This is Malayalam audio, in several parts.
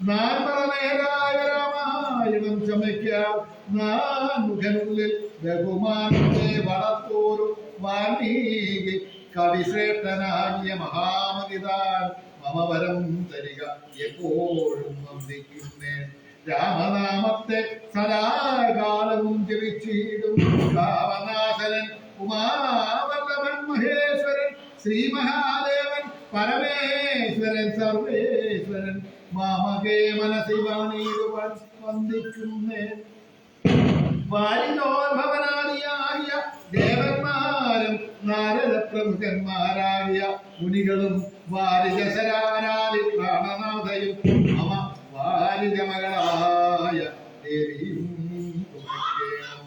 പറഞ്ഞേരായ രാമായണം ചമയ്ക്കാം. നാൻ മുഖനുള്ളിൽ ബഹുമാനത്തെ വളർത്തോരു വാൽമീകി കവിശ്രേഷ്ഠനാകിയ മഹാമതിതാൻ മമവരം തരിക എപ്പോഴും വന്ദിക്കുന്നേ. രാമനാമത്തെ സദാകാലവും ജപിച്ചിടും. രാമനാഥനൻ ഉമാവല്ലഭൻ മഹേശ്വരൻ ശ്രീ മഹാദേവൻ പരമേശ്വരൻ സർവേശ്വരൻ മാമകേ മനസ്സി വാണിയിടുവാൻ വന്ദിക്കുന്നേ വാരിതോർഭവനാദിയായ ദേവന്മാരും നാരദ പ്രമുഖന്മാരായ മുനികളും വാരിജശരാനാദി പ്രാണനാഥയും അവ വാരിജമകളായ ദേവിയും തുണയ്ക്കേണം.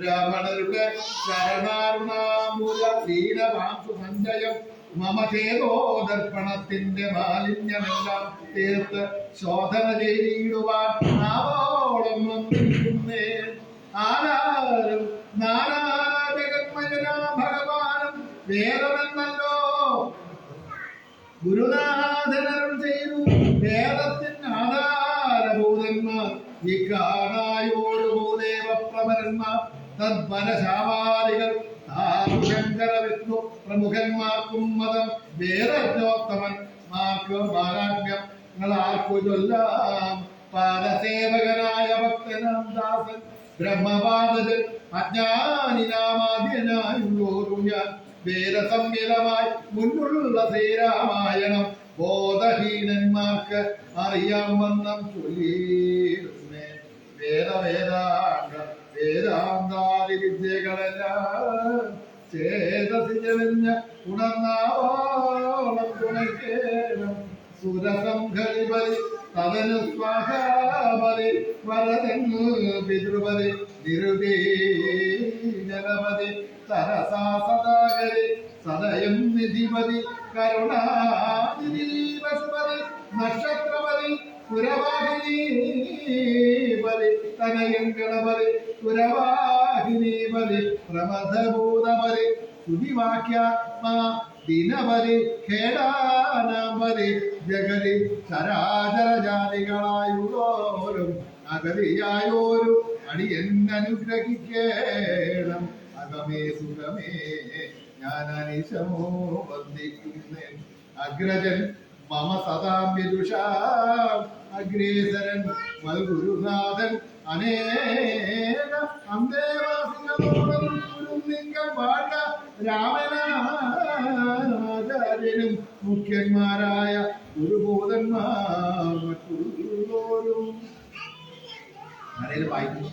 ബ്രാഹ്മണരുടെ ശരണാരുണാമൂല ലീലമാംസു സഞ്ചയം മമ ചേതോദർപ്പണത്തിന്റെ മാലിന്യമെല്ലാം തീർത്ത് ശോധന ചെയ്തിടുവാൻ നാവോളം വന്നിരിക്കുന്നേ. ആരാരും നാനാജഗന്മയനാ ഭഗവാനും വേദമെന്നല്ലോ. ഗുരുനാഥനരും ചെയ്തു വേദത്തിന് ആധാരഭൂതന്മാർ. ഈ കാണായോട് ഭൂദേവ തദ്വനശാവാലികൾ ശങ്കര വിഷ്ണു പ്രമുഖന്മാർക്കും മതം വേദോത്തമന്മാർക്ക് മാഹാത്മ്യം നിങ്ങൾ ആർക്കു ചൊല്ലാം പാദസേവകനായ ഭക്തനാം ദാസൻ. ബ്രഹ്മപാദത്തിൽ അജ്ഞാനിനാമാദ്യനായുള്ളോരും ഞാൻ. വേദസംഹിതമായി മുന്നുള്ള ശ്രീരാമായണം. ബോധഹീനന്മാർക്ക് അറിയാൻ വണ്ണം ചൊല്ലിയിരുന്നേ വേദവേദാന്ത ചേതസിഞ്ഞ ഉണർന്നാവോളം തുണയ്ക്കേണം സുരസംഘലിപതി തവനു സ്വാഹാബലി വരതെങ്ങു പിതൃപതി നിരുതി ജനപതി സരസാ സദാകരി സദയം നിധിപതി കരുണാതിരി നക്ഷത്രപതി പുരവാഹിനി പതി തനയം ഗണപതി ബലി പ്രമഥഭൂതപതി സുവിവാക്യാത്മാ ദിനപതി ഖേടാനാപതി ജഗതി ചരാചര ജാതികളായുള്ളോരും അഗതിയായോരും അടിയെന്നനുഗ്രഹിക്കേണം. അകമേ സുഖമേ ഞാൻ അനിശമോ വന്ദിക്കുന്നേ അഗ്രജൻ മമ അഗ്രേസരൻ മൽഗുരുനാഥൻ അനേക അന്തേവാസികളോടും വാഴ രാമനാചാര്യനും മുഖ്യന്മാരായ ഗുരുബോധന്മാർ മറ്റുള്ളവരും. ആരേലും വായിക്കും